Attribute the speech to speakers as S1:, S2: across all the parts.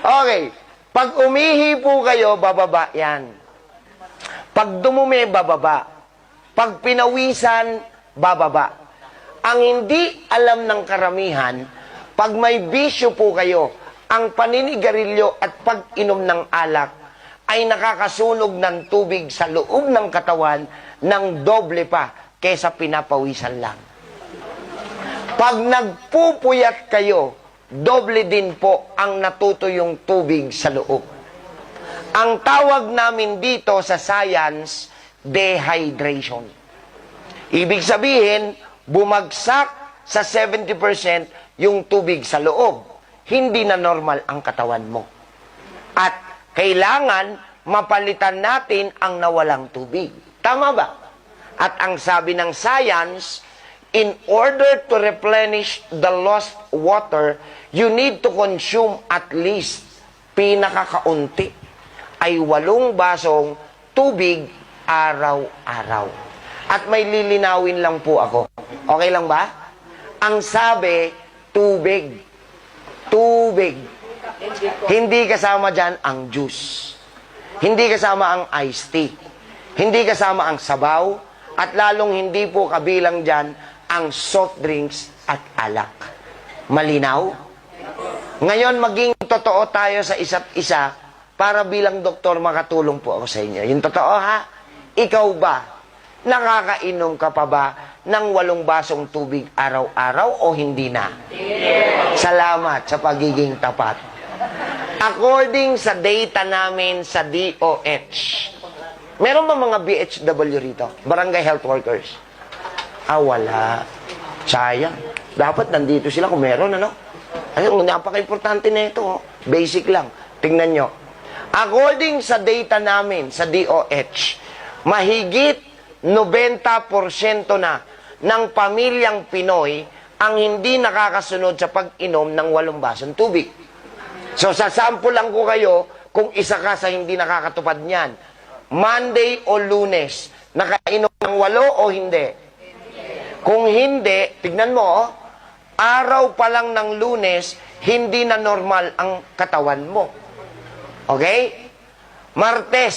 S1: Okay. Pag umihi po kayo, bababa yan. Pag dumumi, bababa. Pag pinawisan, bababa. Ang hindi alam ng karamihan, pag may bisyo po kayo, ang paninigarilyo at pag-inom ng alak ay nakakasunog ng tubig sa loob ng katawan ng doble pa kesa pinapawisan lang. Pag nagpupuyat kayo, doble din po ang natuto yung tubig sa loob. Ang tawag namin dito sa science, dehydration. Ibig sabihin, bumagsak sa 70% yung tubig sa loob. Hindi na normal ang katawan mo. At kailangan mapalitan natin ang nawalang tubig. Tama ba? At ang sabi ng science, in order to replenish the lost water, you need to consume at least pinakakaunti ay walong basong tubig araw-araw. At may lilinawin lang po ako. Okay lang ba? Ang sabi, tubig. Tubig. Hindi kasama dyan ang juice. Hindi kasama ang iced tea. Hindi kasama ang sabaw. At lalong hindi po kabilang dyan ang soft drinks at alak. Malinaw? Ngayon, maging totoo tayo sa isa't isa para bilang doktor makatulong po ako sa inyo. Yung totoo ha? Ikaw ba? Nakakainom ka pa ba ng walong basong tubig araw-araw o hindi na? Salamat sa pagiging tapat. According sa data namin sa DOH, meron ba mga BHW rito? Barangay Health Workers? Ah, wala. Sayang. Dapat nandito sila kung meron, ano? Ayun, napaka-importante na ito. oh. Basic lang. Tingnan nyo. According sa data namin sa DOH, mahigit 90% na ng pamilyang Pinoy ang hindi nakakasunod sa pag-inom ng walong basong tubig. So, sa sample lang ko kayo kung isa ka sa hindi nakakatupad niyan. Monday o lunes, nakainom ng walo o hindi? Kung hindi, tignan mo, oh, araw pa lang ng lunes, hindi na normal ang katawan mo. Okay? Martes,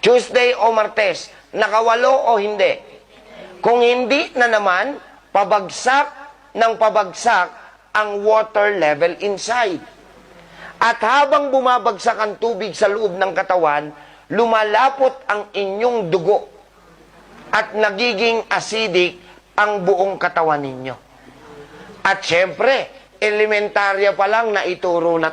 S1: Tuesday o Martes, nakawalo o hindi? Kung hindi na naman, pabagsak ng pabagsak ang water level inside. At habang bumabagsak ang tubig sa loob ng katawan, lumalapot ang inyong dugo at nagiging acidic ang buong katawan ninyo. At syempre, elementarya pa lang na ituro na